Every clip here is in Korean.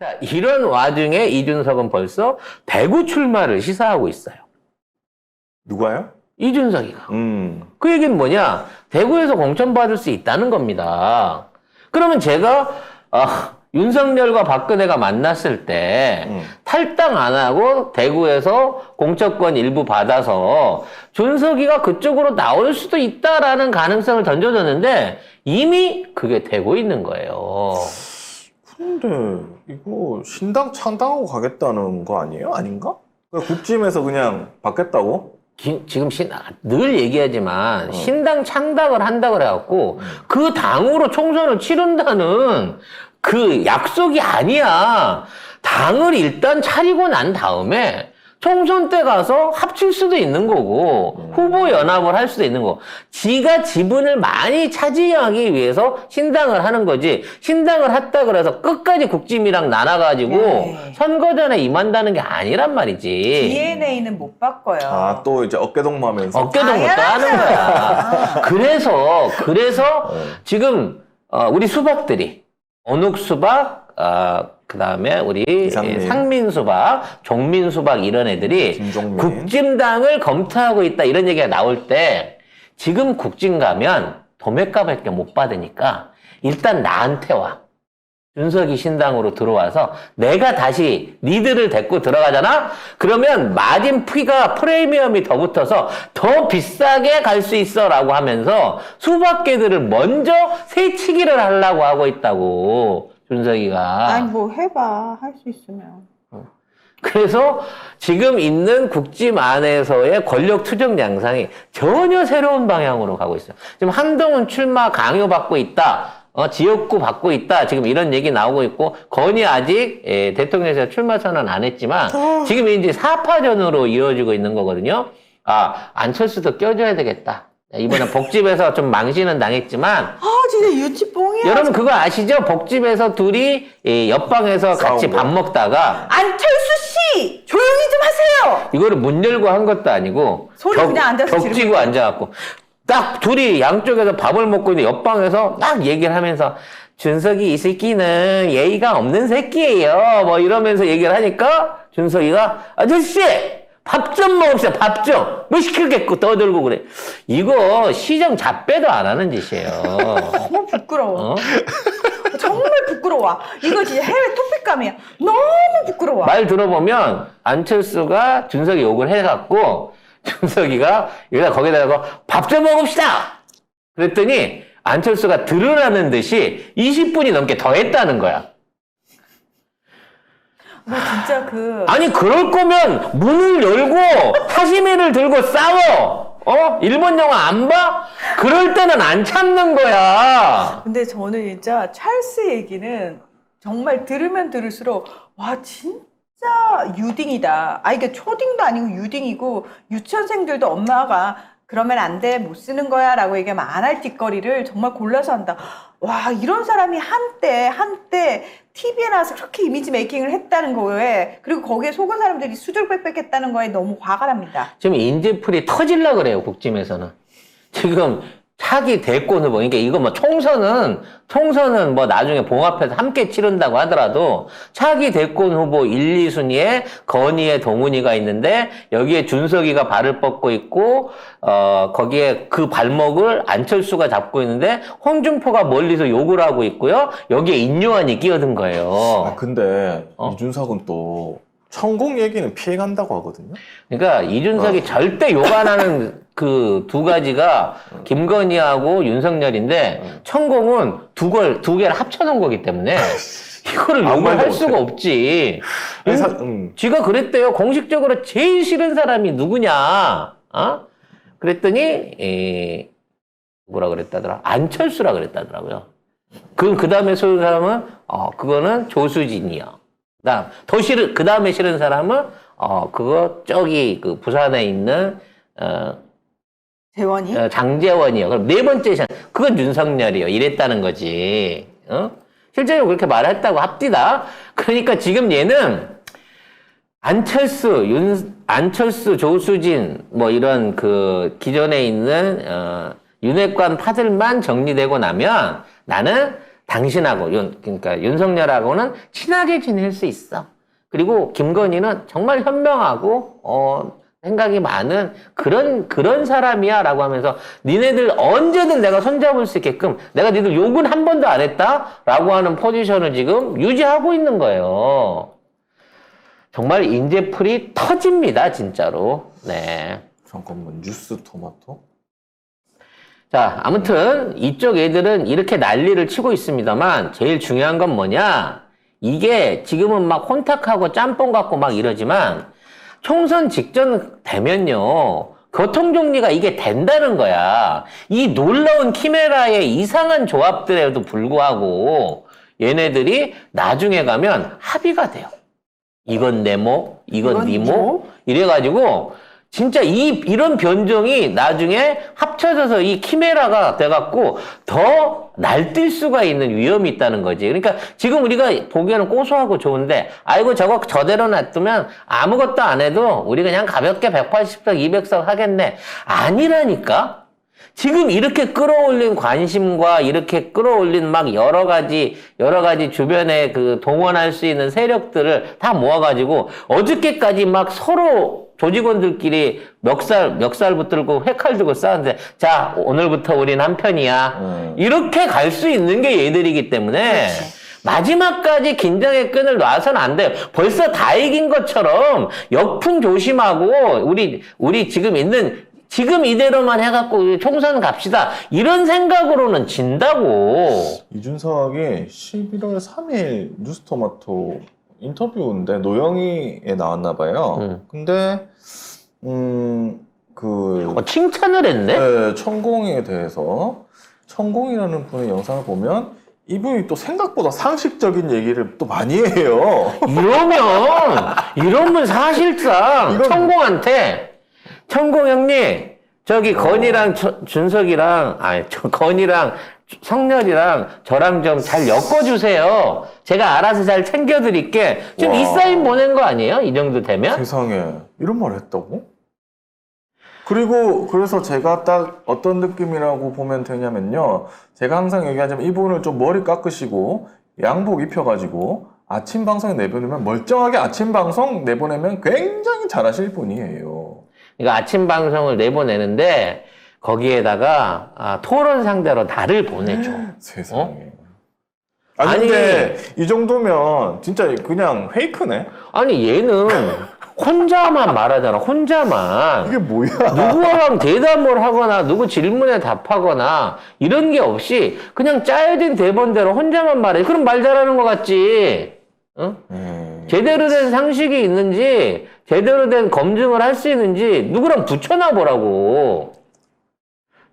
자, 이런 와중에 이준석은 벌써 대구 출마를 시사하고 있어요. 누가요? 이준석이가. 음. 그 얘기는 뭐냐? 대구에서 공천받을 수 있다는 겁니다. 그러면 제가 아, 윤석열과 박근혜가 만났을 때 음. 탈당 안 하고 대구에서 공천권 일부 받아서 준석이가 그쪽으로 나올 수도 있다라는 가능성을 던져줬는데 이미 그게 되고 있는 거예요. 근데 이거 신당 창당하고 가겠다는 거 아니에요? 아닌가? 그냥 국짐에서 그냥 받겠다고? 기- 지금 신, 늘 얘기하지만 어. 신당 창당을 한다 그래갖고 음. 그 당으로 총선을 치른다는 그 약속이 아니야. 당을 일단 차리고 난 다음에 총선 때 가서 합칠 수도 있는 거고 음. 후보 연합을 할 수도 있는 거고 지가 지분을 많이 차지하기 위해서 신당을 하는 거지 신당을 했다 그래서 끝까지 국짐이랑 나눠가지고 네. 선거전에 임한다는 게 아니란 말이지. DNA는 못 바꿔요. 아, 또 이제 어깨동무하면서. 어깨도 못 하는 거야. 그래서 그래서 어. 지금 어, 우리 수박들이 어묵 수박, 어, 그 다음에 우리 이상민. 예, 상민 수박, 종민 수박 이런 애들이 김종민. 국진당을 검토하고 있다 이런 얘기가 나올 때 지금 국진 가면 도매값밖에 못 받으니까 일단 나한테 와. 준석이 신당으로 들어와서 내가 다시 니들을 데리고 들어가잖아? 그러면 마진 피가 프리미엄이 더 붙어서 더 비싸게 갈 수 있어 라고 하면서 수박 개들을 먼저 새치기를 하려고 하고 있다고 준석이가. 아니 뭐 해봐 할 수 있으면. 그래서 지금 있는 국짐 안에서의 권력 투정 양상이 전혀 새로운 방향으로 가고 있어요. 지금 한동훈 출마 강요받고 있다. 어, 지역구 받고 있다. 지금 이런 얘기 나오고 있고, 건이 아직 예, 대통령에서 출마 선언 안 했지만, 지금 이제 사파전으로 이어지고 있는 거거든요. 아, 안철수도 껴줘야 되겠다. 이번에 복집에서 좀 망신은 당했지만, 아 진짜 유치뽕이야. 여러분 그거 아시죠? 복집에서 둘이 예, 옆방에서 같이. 밥 먹다가, 안철수 씨 조용히 좀 하세요. 이거를 문 열고 한 것도 아니고 소리 그냥 앉아서 벽 지르고 쥐고 앉아갖고 딱 둘이 양쪽에서 밥을 먹고 있는 옆방에서 딱 얘기를 하면서 준석이 이 새끼는 예의가 없는 새끼예요 뭐 이러면서 얘기를 하니까 준석이가 아저씨 밥 좀 먹읍시다 밥 좀 뭐 시킬겠고 떠들고 그래 이거 시정 잡배도 안 하는 짓이에요 너무 부끄러워. 어? 정말 부끄러워. 이거 진짜 해외 토픽감이야. 너무 부끄러워. 말 들어보면 안철수가 준석이 욕을 해갖고 준석이가 여기다 거기다가 밥 좀 먹읍시다. 그랬더니 안철수가 들으라는 듯이 20분이 넘게 더 했다는 거야. 너 진짜 그 아니 그럴 거면 문을 열고 사시미를 들고 싸워. 어? 일본 영화 안 봐? 그럴 때는 안 참는 거야. 근데 저는 진짜 찰스 얘기는 정말 들으면 들을수록 와 진짜 유딩이다. 아 이게 초딩도 아니고 유딩이고 유치원생들도 엄마가 그러면 안 돼, 못 쓰는 거야 라고 얘기하면 안할 짓거리를 정말 골라서 한다. 와, 이런 사람이 한때, 한때 TV에 나와서 그렇게 이미지 메이킹을 했다는 거에, 그리고 거기에 속은 사람들이 수절빽빽 했다는 거에 너무 납니다. 지금 인재풀이 터질라 그래요, 국짐에서는. 지금 차기 대권 후보, 그러니까 이거 뭐 총선은, 총선은 뭐 나중에 봉합해서 함께 치른다고 하더라도 차기 대권 후보 1, 2순위에 건희의 동훈이가 있는데 여기에 준석이가 발을 뻗고 있고, 어, 거기에 그 발목을 안철수가 잡고 있는데 홍준표가 멀리서 욕을 하고 있고요. 여기에 인요한이 끼어든 거예요. 아, 근데 어. 이준석은 또 천공 얘기는 피해간다고 하거든요. 그러니까 이준석이 어. 절대 욕 안 하는 그 두 가지가 김건희하고 윤석열인데 어. 천공은 두 걸, 두 개를 합쳐놓은 거기 때문에 이거를 아무 욕을 말도 할. 수가 없지. 아니, 음, 사- 음. 쥐가 그랬대요. 공식적으로 제일 싫은 사람이 누구냐? 어? 그랬더니 에, 뭐라 그랬다더라? 안철수라 그랬다더라고요. 그, 그 다음에 싫은 사람은, 어, 그거는 조수진이요. 그 다음, 더 싫은, 그 다음에 싫은 사람은, 어, 그거, 저기, 그, 부산에 있는, 어, 재원이? 어, 장재원이요. 그럼 네 번째 샷, 그건 윤석열이요. 이랬다는 거지. 어? 실제로 그렇게 말했다고 합디다. 그러니까 지금 얘는 안철수, 윤, 안철수, 조수진, 뭐 이런 그 기존에 있는, 어, 윤핵관 파들만 정리되고 나면 나는 당신하고 윤, 그러니까 윤석열하고는 친하게 지낼 수 있어. 그리고 김건희는 정말 현명하고 어 생각이 많은 그런 그런 사람이야라고 하면서 니네들 언제든 내가 손잡을 수 있게끔 내가 니들 욕은 한 번도 안 했다라고 하는 포지션을 지금 유지하고 있는 거예요. 정말 인재풀이 터집니다, 진짜로. 네. 잠깐만 뉴스 토마토? 자, 아무튼 이쪽 애들은 이렇게 난리를 치고 있습니다만 제일 중요한 건 뭐냐? 이게 지금은 막 혼탁하고 짬뽕 같고 막 이러지만 총선 직전 되면요. 교통정리가 이게 된다는 거야. 이 놀라운 키메라의 이상한 조합들에도 불구하고 얘네들이 나중에 가면 합의가 돼요. 이건 내 목, 이건 이건 네네 목, 목. 이래가지고 진짜 이 이런 변종이 나중에 합쳐져서 이 키메라가 돼갖고 더 날뛸 수가 있는 위험이 있다는 거지. 그러니까 지금 우리가 보기에는 고소하고 좋은데 아이고 저거 저대로 놔두면 아무것도 안 해도 우리 그냥 가볍게 180석, 200석 하겠네. 아니라니까. 지금 이렇게 끌어올린 관심과 이렇게 끌어올린 막 여러 가지 여러 가지 주변에 그 동원할 수 있는 세력들을 다 모아가지고 어저께까지 막 서로 조직원들끼리 멱살 멱살 붙들고 회칼 들고 싸웠는데 자 오늘부터 우린 한 편이야 음. 이렇게 갈 수 있는 게 얘들이기 때문에 마지막까지 긴장의 끈을 놔서는 안 돼요. 벌써 다 이긴 것처럼 역풍 조심하고 우리 우리 지금 있는 지금 이대로만 해갖고 총선 갑시다 이런 생각으로는 진다고. 이준석이 11월 3일 뉴스 토마토 인터뷰인데 노영이에 나왔나 봐요. 음. 근데 음그 어, 칭찬을 했네. 네, 천공에 대해서 천공이라는 분의 영상을 보면 이분이 또 생각보다 상식적인 얘기를 또 많이 해요. 이러면 이러면 사실상 이건- 천공한테 천공 형님 저기 건이랑 저- 준석이랑 아니 저 건이랑 성렬이랑 저랑 좀 잘 엮어주세요. 제가 알아서 잘 챙겨드릴게. 지금 이 와. 사인 보낸 거 아니에요? 이 정도 되면? 세상에 이런 말 했다고? 그리고 그래서 제가 딱 어떤 느낌이라고 보면 되냐면요. 제가 항상 얘기하자면 이분을 좀 머리 깎으시고 양복 입혀가지고 아침 방송에 내보내면 멀쩡하게 아침 방송 내보내면 굉장히 잘하실 분이에요. 이거 아침 방송을 내보내는데 거기에다가 아, 토론 상대로 나를 보내줘. 세상에. 아니, 아니. 근데 이 정도면 진짜 그냥 페이크네? 아니 얘는 혼자만 말하잖아. 혼자만. 이게 뭐야? 누구랑 대담을 하거나 누구 질문에 답하거나 이런 게 없이 그냥 짜여진 대본대로 혼자만 말해. 그럼 말 잘하는 것 같지. 응? 음, 제대로 된 상식이 있는지 제대로 된 검증을 할 수 있는지 누구랑 붙여놔 보라고.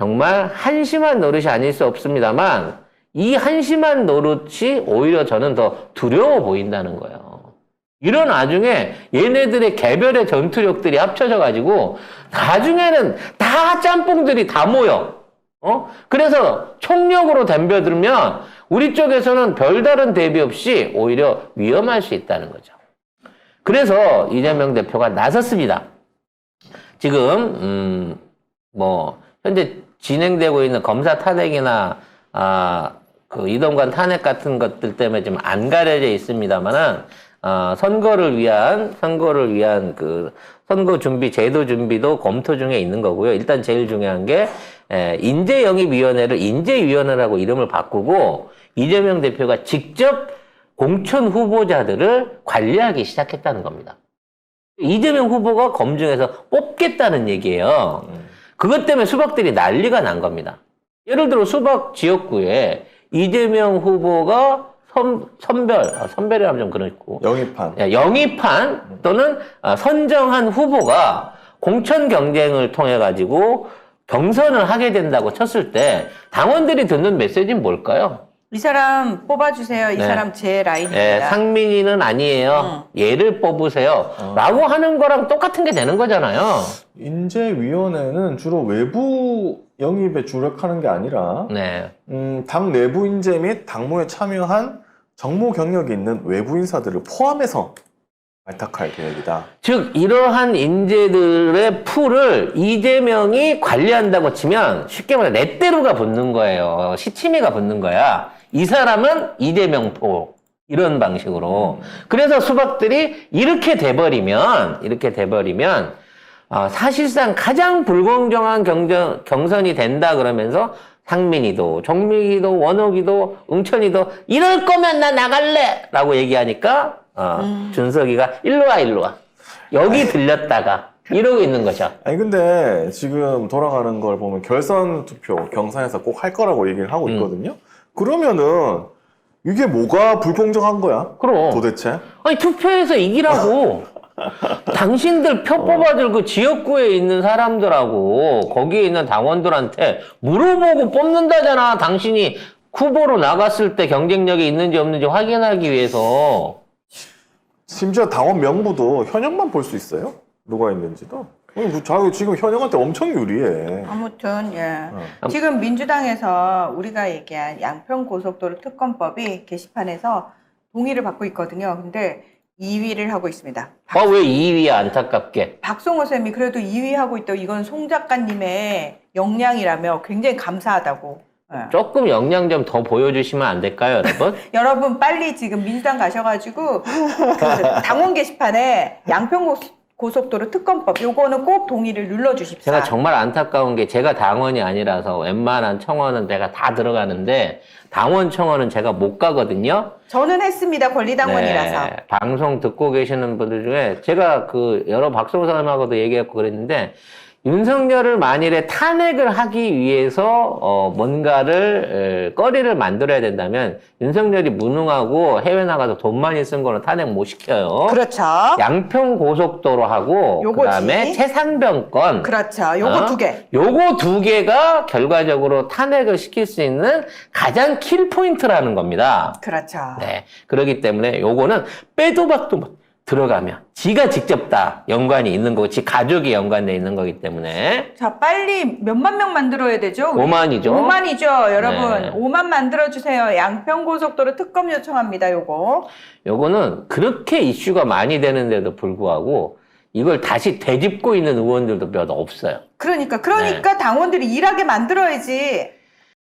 정말 한심한 노릇이 아닐 수 없습니다만 이 한심한 노릇이 오히려 저는 더 두려워 보인다는 거예요. 이런 나중에 얘네들의 개별의 전투력들이 합쳐져 가지고 나중에는 다 짬뽕들이 다 모여. 어? 그래서 총력으로 덤벼들면 우리 쪽에서는 별다른 대비 없이 오히려 위험할 수 있다는 거죠. 그래서 이재명 대표가 나섰습니다. 지금 음, 뭐 현재 진행되고 있는 검사 탄핵이나 아, 그 이동관 탄핵 같은 것들 때문에 좀 안 가려져 있습니다만은 아, 선거를 위한 선거를 위한 그 선거 준비 제도 준비도 검토 중에 있는 거고요. 일단 제일 중요한 게 에, 인재 영입 위원회를 인재 위원회라고 이름을 바꾸고 이재명 대표가 직접 공천 후보자들을 관리하기 시작했다는 겁니다. 이재명 후보가 검증해서 뽑겠다는 얘기예요. 그것 때문에 수박들이 난리가 난 겁니다. 예를 들어 수박 지역구에 이재명 후보가 선, 선별, 아, 선별이라면 좀 그렇고, 영입한. 야, 영입한 또는 아, 선정한 후보가 공천 경쟁을 통해 가지고 경선을 하게 된다고 쳤을 때 당원들이 듣는 메시지는 뭘까요? 이 사람 뽑아주세요. 이 네. 사람 제 라인입니다. 예, 상민이는 아니에요. 얘를 뽑으세요. 라고 하는 거랑 똑같은 게 되는 거잖아요. 인재위원회는 주로 외부 영입에 주력하는 게 아니라 네. 음, 당 내부 인재 및 당무에 참여한 정무 경력이 있는 외부 인사들을 포함해서 발탁할 계획이다. 즉 이러한 인재들의 풀을 이재명이 관리한다고 치면 쉽게 말해 렛대루가 붙는 거예요. 시치미가 붙는 거야. 이 사람은 이재명 포 이런 방식으로 그래서 수박들이 이렇게 돼버리면 이렇게 돼버리면 어, 사실상 가장 불공정한 경정, 경선이 된다 그러면서 상민이도 정민이도 원옥이도 응천이도 이럴 거면 나 나갈래 라고 얘기하니까 어, 준석이가 일로 와 일로 와 여기 들렸다가 이러고 있는 거죠. 아니 근데 지금 돌아가는 걸 보면 결선 투표 경선에서 꼭 할 거라고 얘기를 하고 음. 있거든요. 그러면은 이게 뭐가 불공정한 거야? 그럼 도대체? 아니 투표에서 이기라고. 당신들 표 뽑아줄 그 지역구에 있는 사람들하고 거기에 있는 당원들한테 물어보고 뽑는다잖아. 당신이 후보로 나갔을 때 경쟁력이 있는지 없는지 확인하기 위해서. 심지어 당원 명부도 현역만 볼 수 있어요? 누가 있는지도. 어, 자기 지금 현역한테 엄청 유리해. 아무튼 예. 어. 지금 민주당에서 우리가 얘기한 양평 고속도로 특검법이 게시판에서 동의를 받고 있거든요. 근데 2위를 하고 있습니다. 아, 왜 2위야, 안타깝게. 박송호 쌤이 그래도 2위 하고 있다고 이건 송 작가님의 역량이라며 굉장히 감사하다고. 예. 조금 역량 좀 더 보여주시면 안 될까요, 여러분? 여러분 빨리 지금 민주당 가셔가지고 그 당원 게시판에 양평 고속- 고속도로 특검법 요거는 꼭 동의를 눌러주십시오. 제가 정말 안타까운 게 제가 당원이 아니라서 웬만한 청원은 제가 다 들어가는데 당원 청원은 제가 못 가거든요. 저는 했습니다 권리당원이라서. 네, 방송 듣고 계시는 분들 중에 제가 그 여러 박성호 사람하고도 얘기했고 그랬는데 윤석열을 만일에 탄핵을 하기 위해서 어 뭔가를 에, 거리를 만들어야 된다면 윤석열이 무능하고 해외 나가서 돈 많이 쓴 거는 탄핵 못 시켜요. 그렇죠. 양평 고속도로 하고 요거지. 그다음에 최상병권 그렇죠. 요거 어? 두 개. 요거 두 개가 결과적으로 탄핵을 시킬 수 있는 가장 킬 포인트라는 겁니다. 그렇죠. 네. 그렇기 때문에 요거는 빼도 박도 못 들어가면 지가 직접 다 연관이 있는 거고 지 가족이 연관돼 있는 거기 때문에 자, 빨리 몇만 명 만들어야 되죠? 우리? 5만이죠. 5만이죠, 여러분. 네. 5만 만들어주세요. 양평고속도로 특검 요청합니다, 요거. 요거는 그렇게 이슈가 많이 되는데도 불구하고 이걸 다시 되짚고 있는 의원들도 몇 없어요. 그러니까, 그러니까 네. 당원들이 일하게 만들어야지.